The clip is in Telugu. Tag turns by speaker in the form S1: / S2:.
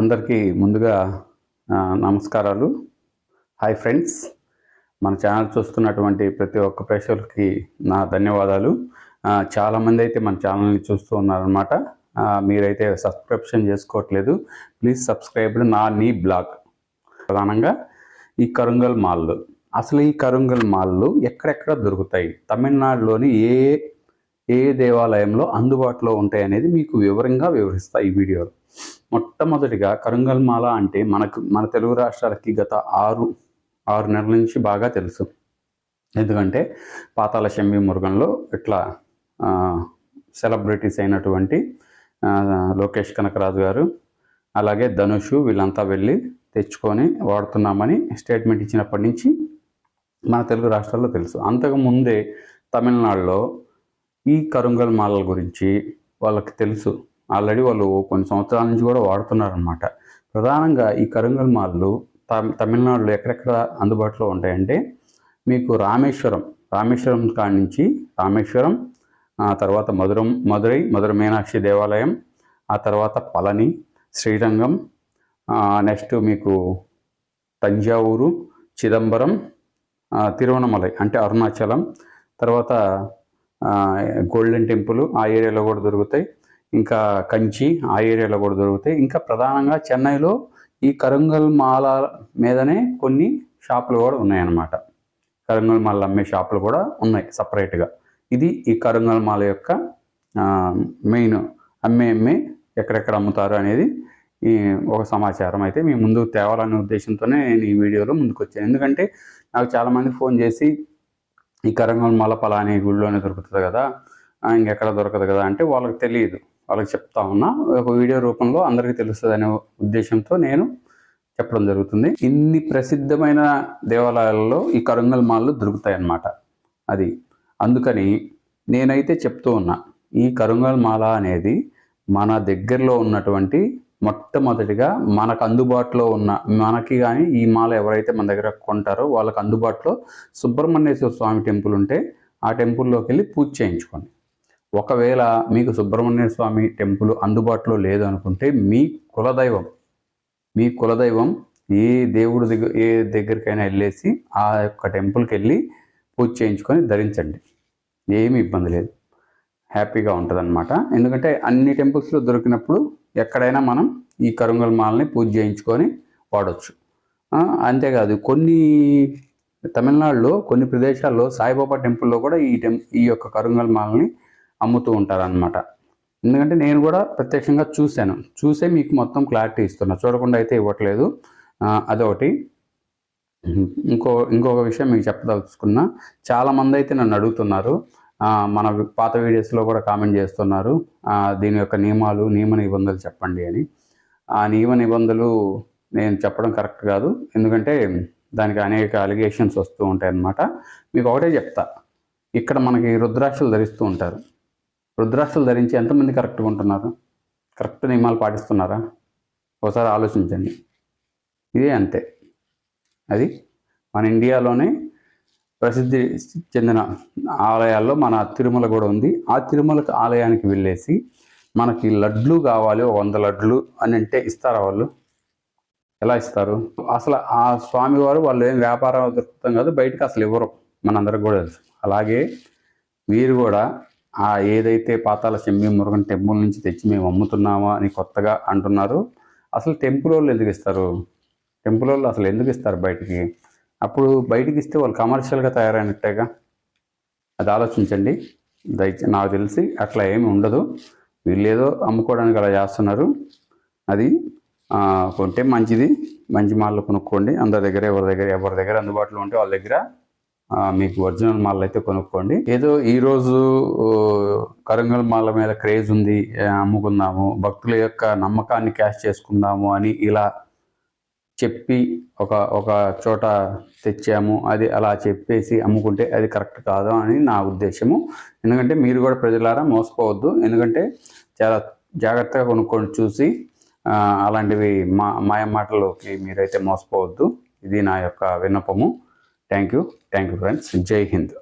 S1: అందరికీ ముందుగా నమస్కారాలు. హాయ్ ఫ్రెండ్స్ మన ఛానల్ చూస్తున్నటువంటి ప్రతి ఒక్క ప్రేక్షకులకి నా ధన్యవాదాలు. చాలామంది అయితే మన ఛానల్ని చూస్తూ ఉన్నారనమాట మీరైతే సబ్స్క్రిప్షన్ చేసుకోవట్లేదు ప్లీజ్ సబ్స్క్రైబ్ నా నీ బ్లాగ్. ప్రధానంగా ఈ కరుంగల్ మాల్లు. అసలు ఈ కరుంగల్ మాల్లు ఎక్కడెక్కడ దొరుకుతాయి? తమిళనాడులోని ఏ ఏ దేవాలయంలో అందుబాటులో ఉంటాయి అనేది మీకు వివరంగా వివరిస్తాయి ఈ వీడియోలో. మొట్టమొదటిగా కరుంగల్ మాల అంటే మనకు మన తెలుగు రాష్ట్రాలకి గత ఆరు ఆరు నెలల నుంచి బాగా తెలుసు. ఎందుకంటే పాతాల శంభి మురుగంలో ఇట్లా సెలబ్రిటీస్ అయినటువంటి లోకేష్ కనకరాజు గారు అలాగే ధనుషు వీళ్ళంతా వెళ్ళి తెచ్చుకొని వాడుతున్నామని స్టేట్మెంట్ ఇచ్చినప్పటి నుంచి మన తెలుగు రాష్ట్రాల్లో తెలుసు. అంతకు ముందే తమిళనాడులో ఈ కరుంగల్ మాలల గురించి వాళ్ళకి తెలుసు. ఆల్రెడీ వాళ్ళు కొన్ని సంవత్సరాల నుంచి కూడా వాడుతున్నారనమాట ప్రధానంగా ఈ కరుంగల్ మాల్లు తమిళనాడులో ఎక్కడెక్కడ అందుబాటులో ఉంటాయంటే మీకు రామేశ్వరం రామేశ్వరం కాడి నుంచి రామేశ్వరం ఆ తర్వాత మధురం మధురై మధుర మీనాక్షి దేవాలయం ఆ తర్వాత పళని శ్రీరంగం నెక్స్ట్ మీకు తంజావూరు చిదంబరం తిరువణమలై అంటే అరుణాచలం తర్వాత గోల్డెన్ టెంపుల్ ఆ ఏరియాలో కూడా దొరుకుతాయి. ఇంకా కంచి ఆ ఏరియాలో కూడా దొరుకుతాయి. ఇంకా ప్రధానంగా చెన్నైలో ఈ కరంగల్ మాల మీదనే కొన్ని షాపులు కూడా ఉన్నాయన్నమాట. కరంగల్ మాల అమ్మే షాపులు కూడా ఉన్నాయి సపరేట్గా. ఇది ఈ కరంగల్ మాల యొక్క మెయిన్ అమ్మే అమ్మే ఎక్కడెక్కడ అమ్ముతారు అనేది ఈ ఒక సమాచారం అయితే మీ ముందు తేవాలనే ఉద్దేశంతోనే నేను ఈ వీడియోలో ముందుకు వచ్చాను ఎందుకంటే నాకు చాలామంది ఫోన్ చేసి ఈ కరంగల్ మాల పలాని గుళ్ళోనే దొరుకుతుంది కదా ఇంకెక్కడ దొరకదు కదా అంటే వాళ్ళకి తెలియదు. వాళ్ళకి చెప్తా ఉన్నా. ఒక వీడియో రూపంలో అందరికీ తెలుస్తుంది అనే ఉద్దేశంతో నేను చెప్పడం జరుగుతుంది. ఇన్ని ప్రసిద్ధమైన దేవాలయాల్లో ఈ కరంగల్ మాలలు దొరుకుతాయి అన్నమాట అది అందుకని నేనైతే చెప్తూ ఉన్నా ఈ కరుంగల్ మాల అనేది మన దగ్గరలో ఉన్నటువంటి మొట్టమొదటిగా మనకు అందుబాటులో ఉన్న మనకి కానీ ఈ మాల ఎవరైతే మన దగ్గర కొంటారో వాళ్ళకి అందుబాటులో సుబ్రహ్మణ్యేశ్వర స్వామి టెంపుల్ ఉంటే ఆ టెంపుల్లోకి వెళ్ళి పూజ చేయించుకోండి. ఒకవేళ మీకు సుబ్రహ్మణ్య స్వామి టెంపుల్ అందుబాటులో లేదు అనుకుంటే మీ కులదైవం మీ కులదైవం ఏ దేవుడి దగ్గర ఏ దగ్గరికైనా వెళ్ళేసి ఆ యొక్క టెంపుల్కి వెళ్ళి పూజ చేయించుకొని ధరించండి. ఏమీ ఇబ్బంది లేదు. హ్యాపీగా ఉంటుంది ఎందుకంటే అన్ని టెంపుల్స్లో దొరికినప్పుడు ఎక్కడైనా మనం ఈ కరుంగల్ మాలని పూజ చేయించుకొని వాడచ్చు. అంతేకాదు కొన్ని తమిళనాడులో కొన్ని ప్రదేశాల్లో సాయిబాబా టెంపుల్లో కూడా ఈ టెం ఈ యొక్క కరుంగల్ మాలని అమ్ముతూ ఉంటారనమాట ఎందుకంటే నేను కూడా ప్రత్యక్షంగా చూశాను. చూసే మీకు మొత్తం క్లారిటీ ఇస్తున్నా. చూడకుండా అయితే ఇవ్వట్లేదు. అదొకటి. ఇంకో ఇంకొక విషయం మీకు చెప్పదలుచుకున్నా చాలామంది అయితే నన్ను అడుగుతున్నారు. మన పాత వీడియోస్లో కూడా కామెంట్ చేస్తున్నారు. దీని యొక్క నియమాలు నియమ నిబంధనలు చెప్పండి అని. ఆ నియమ నిబంధనలు నేను చెప్పడం కరెక్ట్ కాదు. ఎందుకంటే దానికి అనేక అలిగేషన్స్ వస్తూ ఉంటాయి అన్నమాట మీకు ఒకటే చెప్తా. ఇక్కడ మనకి రుద్రాక్షలు ధరిస్తూ ఉంటారు. రుద్రాక్షలు ధరించి ఎంతమంది కరెక్ట్గా ఉంటున్నారు? కరెక్ట్ నియమాలు పాటిస్తున్నారా? ఒకసారి ఆలోచించండి. ఇదే అంతే. అది మన ఇండియాలోనే ప్రసిద్ధి చెందిన ఆలయాల్లో మన తిరుమల కూడా ఉంది. ఆ తిరుమల ఆలయానికి వెళ్ళేసి మనకి లడ్లు కావాలి వంద లడ్లు అని అంటే ఇస్తారా వాళ్ళు? ఎలా ఇస్తారు? అసలు ఆ స్వామివారు వాళ్ళు ఏం వ్యాపారం దొరుకుతాం కాదు బయటకు అసలు ఇవ్వరు. మనందరికి కూడా తెలుసు. అలాగే మీరు కూడా ఆ ఏదైతే పాతాల చెమ్మి మురుగన్ టెంపుల్ నుంచి తెచ్చి మేము అమ్ముతున్నామా అని కొత్తగా అంటున్నారు. అసలు టెంపుల్ వాళ్ళు ఎందుకు ఇస్తారు? టెంపుల్ వాళ్ళు అసలు ఎందుకు ఇస్తారు బయటికి? అప్పుడు బయటికి ఇస్తే వాళ్ళు కమర్షియల్గా తయారైనట్టేగా? అది ఆలోచించండి. దయచే నాకు తెలిసి అట్లా ఏమి ఉండదు. వీళ్ళు ఏదో అమ్ముకోవడానికి అలా చేస్తున్నారు. అది కొంటే మంచిది. మంచి మాల్లో కొనుక్కోండి. అందరి దగ్గర ఎవరి దగ్గర ఎవరి దగ్గర అందుబాటులో ఉంటే వాళ్ళ దగ్గర మీకు ఒరిజినల్ మాల్ అయితే కొనుక్కోండి. ఏదో ఈరోజు కరంగల్ మాల మీద క్రేజ్ ఉంది అమ్ముకుందాము భక్తుల యొక్క నమ్మకాన్ని క్యాష్ చేసుకుందాము అని ఇలా చెప్పి ఒక ఒక చోట తెచ్చాము. అది అలా చెప్పేసి అమ్ముకుంటే అది కరెక్ట్ కాదు అని నా ఉద్దేశము. ఎందుకంటే మీరు కూడా ప్రజలారా మోసపోవద్దు. ఎందుకంటే చాలా జాగ్రత్తగా కొనుక్కొని చూసి అలాంటివి మా మాయ మాటలోకి మీరైతే మోసపోవద్దు. ఇది నా యొక్క విన్నపము. Thank you. Thank you, friends. Jai Hind.